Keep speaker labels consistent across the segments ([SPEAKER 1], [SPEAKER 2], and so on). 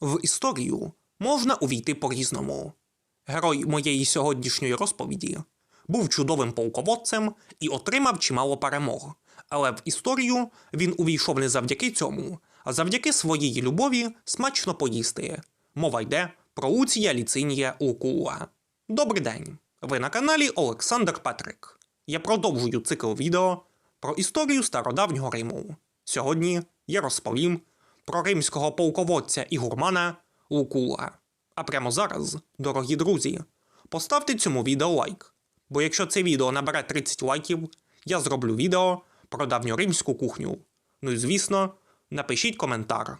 [SPEAKER 1] В історію можна увійти по-різному. Герой моєї сьогоднішньої розповіді був чудовим полководцем і отримав чимало перемог. Але в історію він увійшов не завдяки цьому, а завдяки своїй любові смачно поїсти. Мова йде про Луція Ліцинія Лукула. Добрий день! Ви на каналі Олександр Петрик. Я продовжую цикл відео про історію стародавнього Риму. Сьогодні я розповім про римського полководця і гурмана Лукула. А прямо зараз, дорогі друзі, поставте цьому відео лайк, бо якщо це відео набере 30 лайків, я зроблю відео про давньоримську кухню. Ну і звісно, напишіть коментар.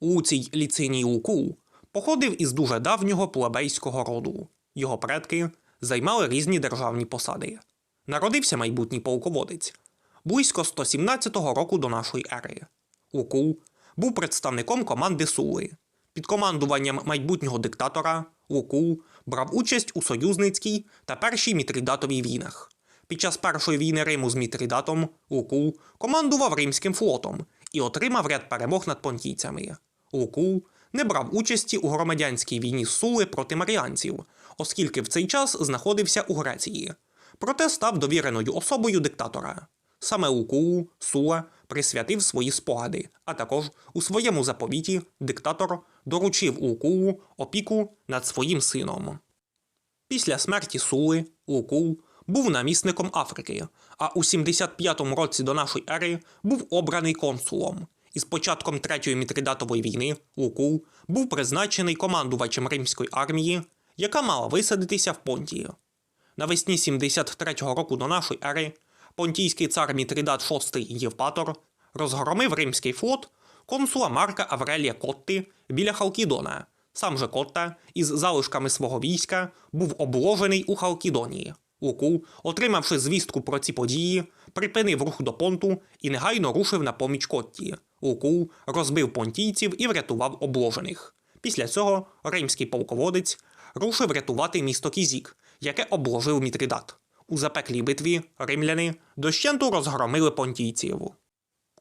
[SPEAKER 1] Луцій Ліциній Лукул походив із дуже давнього плебейського роду. Його предки займали різні державні посади. Народився майбутній полководець близько 117 року до нашої ери. Лукул був представником команди Сули. Під командуванням майбутнього диктатора Лукул брав участь у союзницькій та першій мітридатовій війнах. Під час першої війни Риму з Мітридатом Лукул командував римським флотом і отримав ряд перемог над понтійцями. Лукул не брав участі у громадянській війні Сули проти маріанців, оскільки в цей час знаходився у Греції. Проте став довіреною особою диктатора. Саме Лукулу Сула присвятив свої спогади, а також у своєму заповіті диктатор доручив Лукулу опіку над своїм сином. Після смерті Сули Лукул був намісником Африки, а у 75-му році до нашої ери був обраний консулом. І з початком Третьої мітридатової війни Лукул був призначений командувачем римської армії, яка мала висадитися в Понтії. Навесні 73-го року до нашої ери понтійський цар Мітридат VI Євпатор розгромив римський флот консула Марка Аврелія Котти біля Халкідона. Сам же Котта із залишками свого війська був обложений у Халкідонії. Лукул, отримавши звістку про ці події, припинив рух до понту і негайно рушив на поміч Котті. Лукул розбив понтійців і врятував обложених. Після цього римський полководець рушив рятувати місто Кізік, яке обложив Мітридат. У запеклій битві римляни дощенту розгромили понтійців.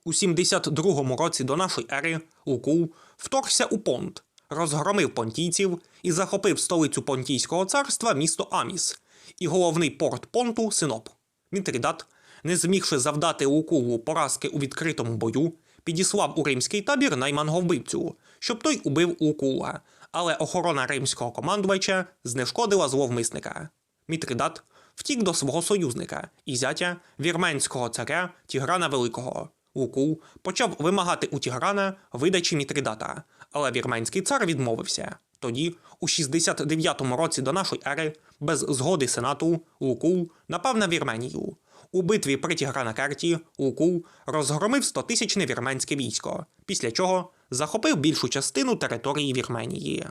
[SPEAKER 1] У 72-му році до нашої ери Лукул вторгся у понт, розгромив понтійців і захопив столицю понтійського царства місто Аміс і головний порт понту Синоп. Мітридат, не змігши завдати Лукулу поразки у відкритому бою, підіслав у римський табір найманго вбивцю, щоб той убив Лукула, але охорона римського командувача знешкодила зловмисника. Мітридат втік до свого союзника і зятя вірменського царя Тіграна Великого. Лукул почав вимагати у Тіграна видачі Мітридата, але вірменський цар відмовився. Тоді, у 69-му році до нашої ери, без згоди сенату, Лукул напав на Вірменію. У битві при Тігранакерті Лукул розгромив 100-тисячне вірменське військо, після чого захопив більшу частину території Вірменії.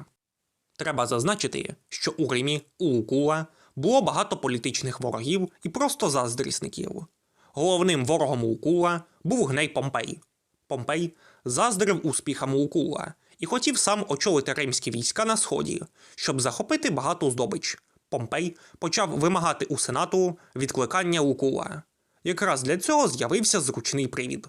[SPEAKER 1] Треба зазначити, що у Римі у Лукула було багато політичних ворогів і просто заздрісників. Головним ворогом Лукула був гней Помпей. Помпей заздрив успіхам Лукула і хотів сам очолити римські війська на сході, щоб захопити багату здобич. Помпей почав вимагати у сенату відкликання Лукула. Якраз для цього з'явився зручний привід.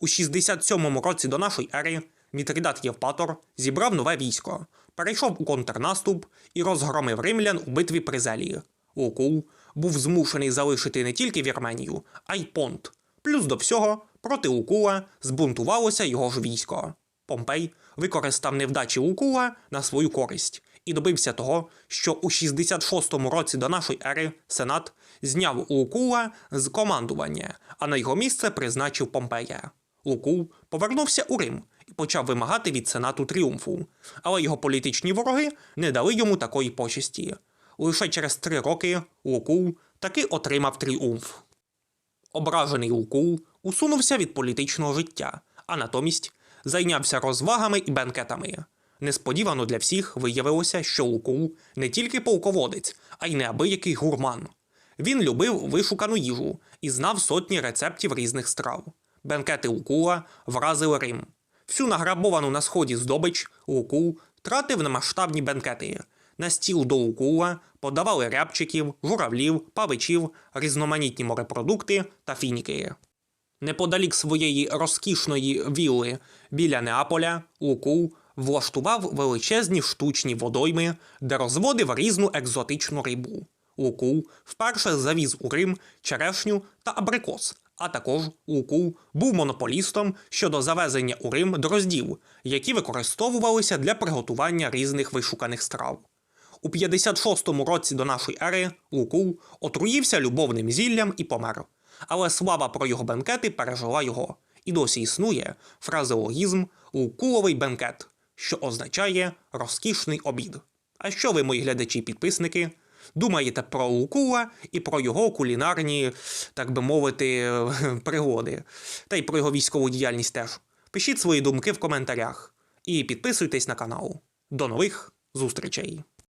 [SPEAKER 1] У 67-му році до нашої ери Мітридат Євпатор зібрав нове військо, перейшов у контрнаступ і розгромив римлян у битві при Зелії. Лукул був змушений залишити не тільки Вірменію, а й понт. Плюс до всього проти Лукула збунтувалося його ж військо. Помпей використав невдачі Лукула на свою користь і добився того, що у 66-му році до нашої ери Сенат зняв Лукула з командування, а на його місце призначив Помпея. Лукул повернувся у Рим почав вимагати від Сенату тріумфу, але його політичні вороги не дали йому такої почесті. Лише через три роки Лукул таки отримав тріумф. Ображений Лукул усунувся від політичного життя, а натомість зайнявся розвагами і бенкетами. Несподівано для всіх виявилося, що Лукул не тільки полководець, а й неабиякий гурман. Він любив вишукану їжу і знав сотні рецептів різних страв. Бенкети Лукула вразили Рим. Всю награбовану на сході здобич Лукул тратив на масштабні бенкети. На стіл до Лукула подавали рябчиків, журавлів, павичів, різноманітні морепродукти та фініки. Неподалік своєї розкішної вілли біля Неаполя Лукул влаштував величезні штучні водойми, де розводив різну екзотичну рибу. Лукул вперше завіз у Рим черешню та абрикос, а також Лукул був монополістом щодо завезення у Рим дроздів, які використовувалися для приготування різних вишуканих страв. У 56-му році до нашої ери Лукул отруївся любовним зіллям і помер. Але слава про його бенкети пережила його, і досі існує фразеологізм Лукуловий бенкет, що означає розкішний обід. А що ви, мої глядачі і підписники, думаєте про Лукула і про його кулінарні, так би мовити, пригоди, та й про його військову діяльність теж? Пишіть свої думки в коментарях і підписуйтесь на канал. До нових зустрічей!